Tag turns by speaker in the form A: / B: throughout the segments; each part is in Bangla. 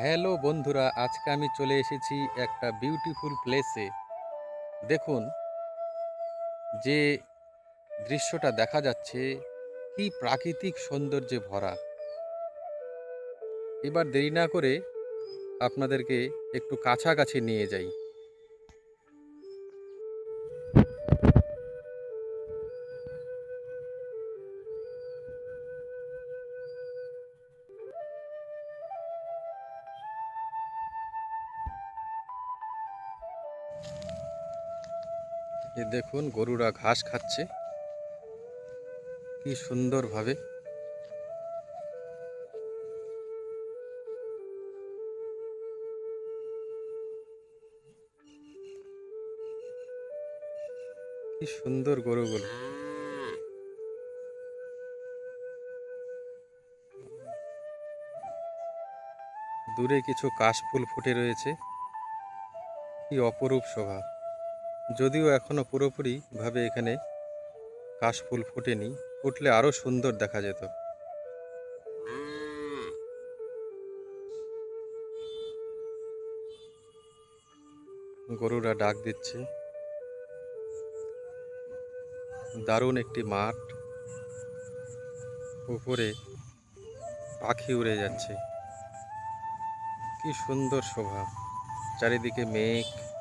A: হ্যালো বন্ধুরা, আজকে আমি চলে এসেছি একটা বিউটিফুল প্লেসে দেখুন, যে দৃশ্যটা দেখা যাচ্ছে, কি প্রাকৃতিক সৌন্দর্যে ভরা। এবার দেরি না করে আপনাদেরকে একটু কাছাকাছি নিয়ে যাই। এ দেখুন, গরুরা ঘাস খাচ্ছে। কি সুন্দরভাবে। কি সুন্দর গরুগুলো। দূরে কিছু কাশফুল ফুটে রয়েছে। কি অপরূপ শোভা। যদিও এখনও পুরোপুরি ভাবে এখানে কাশফুল ফোটেনি, ফুটলে আরও সুন্দর দেখা যেত। গরুরা ডাক দিচ্ছে। দারুণ একটি মাঠ। উপরে পাখি উড়ে যাচ্ছে। কি সুন্দর শোভা। চারিদিকে মেঘ।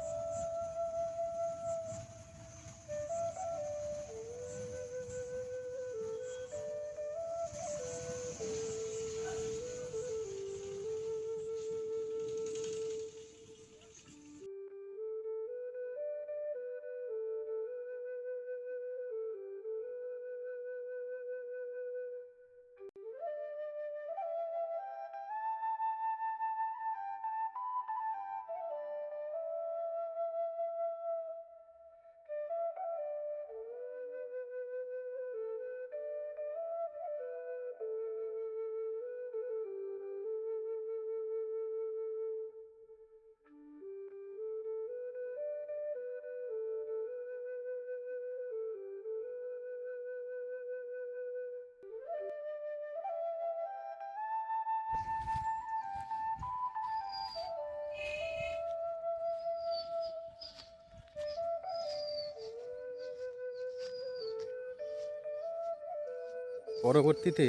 A: পরবর্তীতে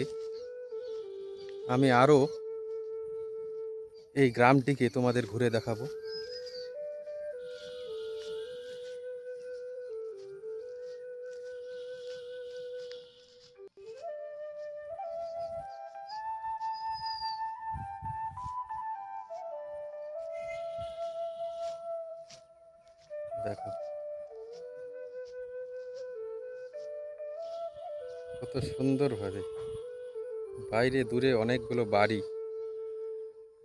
A: আমি আরও এই গ্রামটিকে তোমাদের ঘুরে দেখাবো। দেখো। কত সুন্দরভাবে বাইরে দূরে অনেকগুলো বাড়ি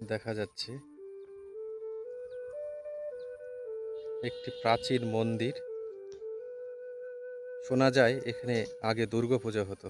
A: দেখা যাচ্ছে। একটি প্রাচীন মন্দির। শোনা যায় এখানে আগে দুর্গাপূজা হতো।